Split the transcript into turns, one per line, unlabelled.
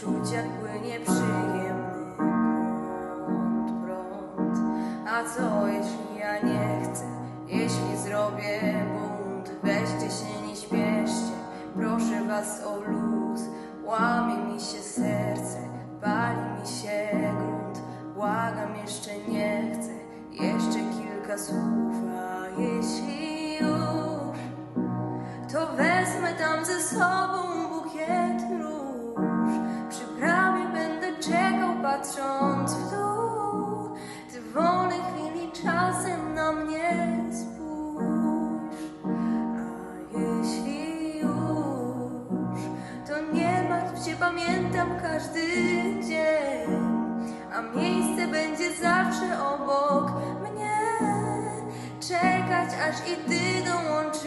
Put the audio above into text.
czuć jak płynie przyjemny prąd, prąd. A co jeśli ja nie chcę, jeśli zrobię bunt? Weźcie się, nie śpieszcie, proszę was o luz. Łamie mi się serce, pali mi się grunt. Błagam, jeszcze nie chcę, jeszcze kilka słów, a jeśli już to wezmę tam ze sobą patrząc w dół. Ty w chwili czasem na mnie spójrz. A jeśli już, to nie martw się, pamiętam każdy dzień. A miejsce będzie zawsze obok mnie. Czekać, aż i ty dołączysz.